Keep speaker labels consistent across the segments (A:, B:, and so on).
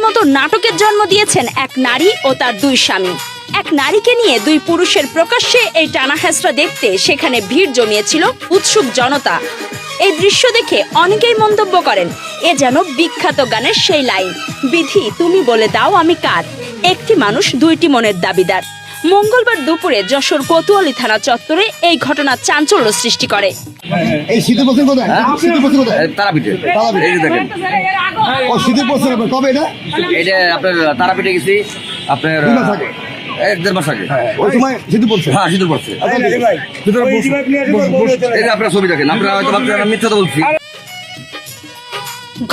A: রীতিমতো নাটকের জন্ম দিয়েছেন এক নারী ও তার দুই স্বামী। এক নারীকে নিয়ে দুই পুরুষের প্রকাশ্যে এই টানা দেখতে সেখানে ভিড় জমিয়েছিল উৎসুক জনতা। এই দৃশ্য দেখে অনেকেই মন্তব্য করেন, এ যেন বিখ্যাত গানের সেই লাইন। বিধি, তুমি বলে দাও আমি কার। একটি মানুষ, দুইটি মনের দাবিদার। মঙ্গলবার দুপুরে যশোর কোতোয়ালি থানা চত্বরে এই ঘটনা চাঞ্চল্য সৃষ্টি করে।
B: এই শীতের বছর কোথায়? শীতের বছর কোথায়?
C: তারাপীঠে।
B: তারাপীঠে।
C: এই দেখেন।
B: ও শীতের বছর কবে এটা?
C: এটা আপনার তারাপীঠে গেছি আপনার
B: দুই মাস আগে।
C: এক দেড় মাস আগে।
B: ওই সময় শীতের পড়ছে?
C: হ্যাঁ শীতল পড়ছে।
B: শীতের পড়ছে।
C: এই যে আপনার ছবি দেখেন আপনারা হয়তো ভাবছেন মিথ্যা কথা বলছি।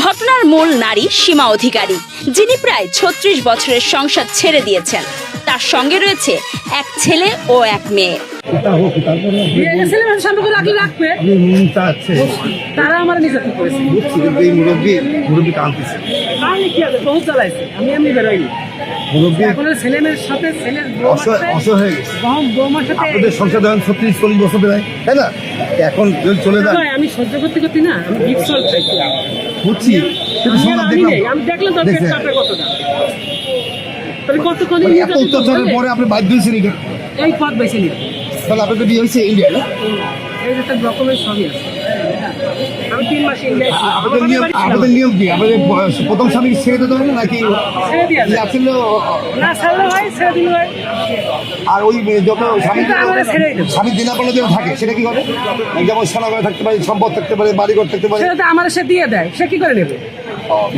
A: ঘটনার মূল নারী সীমা অধিকারী যিনি প্রায় ছত্রিশ বছরের সংসার ছেড়ে দিয়েছেন। তার সঙ্গে রয়েছে এক ছেলে ও এক মেয়ে।
D: তারা আমার নির্যাতন করেছে। আমি এমনি বেরোইনি ছেলেমেয়ের সাথে ছেলের
B: অসহায় হয়ে গেছে।
D: বহম- বৌমার সাথে
B: আপনাদের সংসার ধরেন ছত্রিশ চল্লিশ বছর প্রায় তাই না? এখন চলে যান
D: নয়, আমি সহ্য করতে করতে না আমি
B: বুঝছি কিন্তু দেখলাম
D: নাই, আমি দেখলাম তোর পেট
B: দেখছেন?
D: চাপে কতটা তাহলে কতক্ষণ
B: মানে এত অত্যাচারের পরে আপনি বাধ্য হয়েছেন এটা
D: এই পথ বেছে নিতে
B: তাহলে আপনাদের বিয়ে হয়েছে ইন্ডিয়া না?
D: এই যে তার ডকুমেন্ট সবই আছে। আমি তিন মাস ইন্ডিয়ায়
B: আপনাদের
D: আমার
B: নিয়ম আপনাদের নিয়ম কি? আপনাদের প্রথম স্বামী ছেড়ে দিতে হবে নাকি
D: ছেড়ে দিয়ে আসে।
B: আসলে
D: না ছাড়লে হয় ছেড়ে দিলে হয়।
B: আর ওই যত স্বামী। স্বামী দিনা যেন থাকে সেটা কি হবে যেমন থাকতে পারে সম্পদ থাকতে পারে বাড়িঘর থাকতে পারে।
D: সেটা আমার সে দিয়ে দেয় সে কি করে নেবে?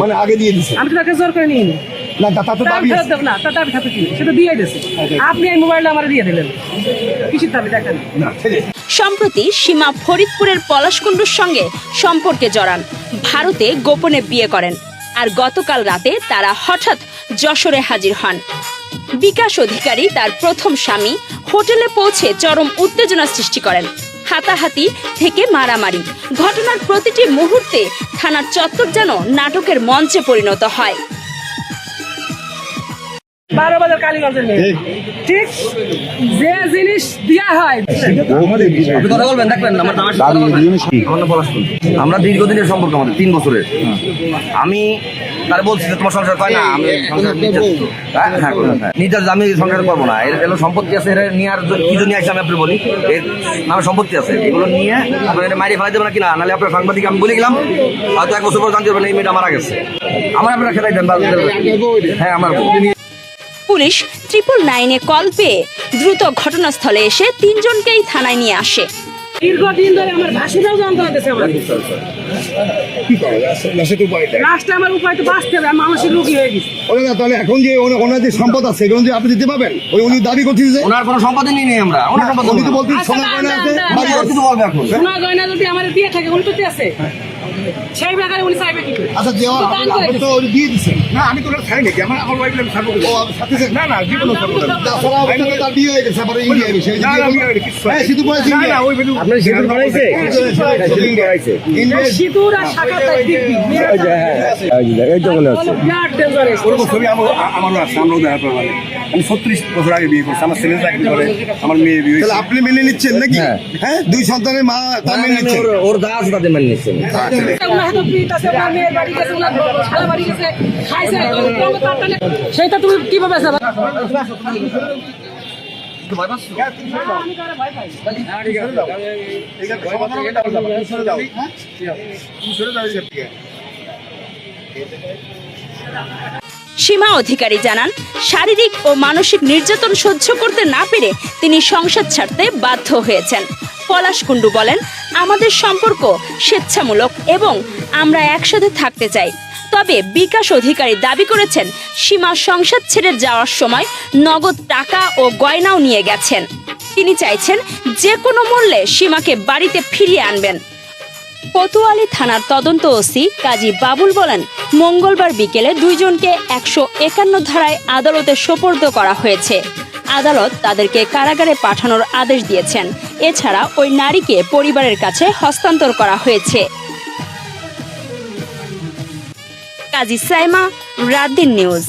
B: মানে আগে দিয়ে দিছে।
D: আমি তো তাকে জোর করে নিয়ে নি
B: না তা- তা তো দাবি আছে।
D: না তার দাবি থাকে কি সেটা দিয়ে দিয়েছে। আপনি এই মোবাইলটা আমার দিয়ে দিলেন। কিসের দাবি? দেখেন।
B: না
A: সম্প্রতি সীমা ফরিদপুরের পলাশকুণ্ডুর সঙ্গে সম্পর্কে জড়ান। ভারতে গোপনে বিয়ে করেন। আর গতকাল রাতে তারা হঠাৎ যশোরে হাজির হন। বিকাশ অধিকারী তার প্রথম স্বামী হোটেলে পৌঁছে চরম উত্তেজনা সৃষ্টি করেন। হাতাহাতি থেকে মারামারি। ঘটনার প্রতিটি মুহূর্তে থানার চত্বর যেন নাটকের মঞ্চে পরিণত হয়।
D: বারো বাজার কালীগঞ্জের মেয়ে। ঠিক যে জিনিস দেওয়া হয়।
C: কথা বলবেন দেখবেন আমার দীর্ঘদিনের সম্পর্ক আমাদের তিন বছরের। আমি তার বলছি যে তোমার সংসার হয় না? আমি সংসার নিতে- হ্যাঁ, হ্যাঁ, হ্যাঁ। আমি সংসার করব না। এর এগুলো সম্পত্তি আছে এটা নিয়ে আর কি জন্য আসছে আমি আপনি বলি? এর নামে সম্পত্তি আছে। এগুলো নিয়ে এটা মাইরে ফেলাই দেবেন না কিনা নাহলে আপনার সাংবাদিক আমি বলে গেলাম হয়তো এক বছর পর জানতে পারবেন এই মেয়েটা মারা গেছে। আমার আপনারা খেলাই দেন হ্যাঁ আমার
A: পুলিশ ট্রিপল নাইনে কল পেয়ে দ্রুত ঘটনাস্থলে এসে তিনজনকেই থানায় নিয়ে আসে।
D: দীর্ঘদিন ধরে আমার ভাসিটাও যন্ত্রণা দিচ্ছে আমার।
B: কি করা যায় আসলে সেটা উপায় নেই।
D: লাস্টে আমার উপায় তো বাঁচতে হবে মানসিক রুগী হয়ে গেছি।
B: ওরে না তাহলে এখন যে ওনার যে সম্পদ আছে এগুলো যে আপনি দিতে পারবেন? ওই উনি দাবি করছেন যে
C: ওনার কোনো সম্পত্তি নেই আমরা। ওনার সম্পত্তি
B: উনি তো
C: না।
D: আচ্ছা,
B: সোনা গয়না আছে বাড়ি
D: না।
C: বলবে এখন।
D: সোনা গয়না যদি আমার দিয়ে থাকে উনি তো আছে। সেই ব্যাপারে উনি চাইবে কি করে
B: আচ্ছা দেওয়া আপনি তো ওই দিয়ে দিচ্ছেন
E: না আমি তো ওটা ছাড়ি নাকি আমার আমার ওয়াইফ আমি ছাড়বো
B: ও সাথে সাথে-
E: না না জীবনও ছাড়বো না।
B: তাছাড়া আপনার তো তার বিয়ে হয়ে গেছে আবার ইন্ডিয়া গেছে
E: না, না, আমি আর কিছু
B: হ্যাঁ শুধু পড়েছি
E: না না ওই ভ্যালু আপনার সিঁদুর বানাইছে সিঁদুর বানাইছে
B: ইন্ডিয়া
D: সিঁদুর আর শাখা তাই দিব্যি
E: এই তো বলে আছে। ওরকম ছবি আমার আমারও আছে আমরাও দেখা করব আমি ছত্রিশ বছর আগে বিয়ে করছি আমার ছেলে চাকরি করে আমার মেয়ে বিয়ে
B: তাহলে আপনি মেনে নিচ্ছেন নাকি?
C: হ্যাঁ।
B: হ্যাঁ? দুই সন্তানের মা তা মেনে নিচ্ছেন
C: ওর- ওর দা আছে তাদের মেনে নিচ্ছেন
D: টানে- সেইটা তুমি কীভাবে
A: সীমা অধিকারী জানান, শারীরিক ও মানসিক নির্যাতন সহ্য করতে না পেরে তিনি সংসার ছাড়তে বাধ্য হয়েছেন। পলাশ কুণ্ডু বলেন, আমাদের সম্পর্ক স্বেচ্ছামূলক এবং আমরা একসাথে থাকতে চাই। তবে বিকাশ অধিকারী দাবি করেছেন, সীমা সংসার ছেড়ে যাওয়ার সময় নগদ টাকা ও গয়নাও নিয়ে গেছেন। তিনি চাইছেন যে কোনো মূল্যে সীমাকে বাড়িতে ফিরিয়ে আনবেন। কোতোয়ালি থানার তদন্ত ওসি কাজী বাবুল বলেন, মঙ্গলবার বিকেলে দুইজনকে একশো একান্ন ধারায় আদালতে সোপর্দ করা হয়েছে। আদালত তাদেরকে কারাগারে পাঠানোর আদেশ দিয়েছেন। এছাড়া ওই নারীকে পরিবারের কাছে হস্তান্তর করা হয়েছে। কাজী সাইমা রাত দিন নিউজ।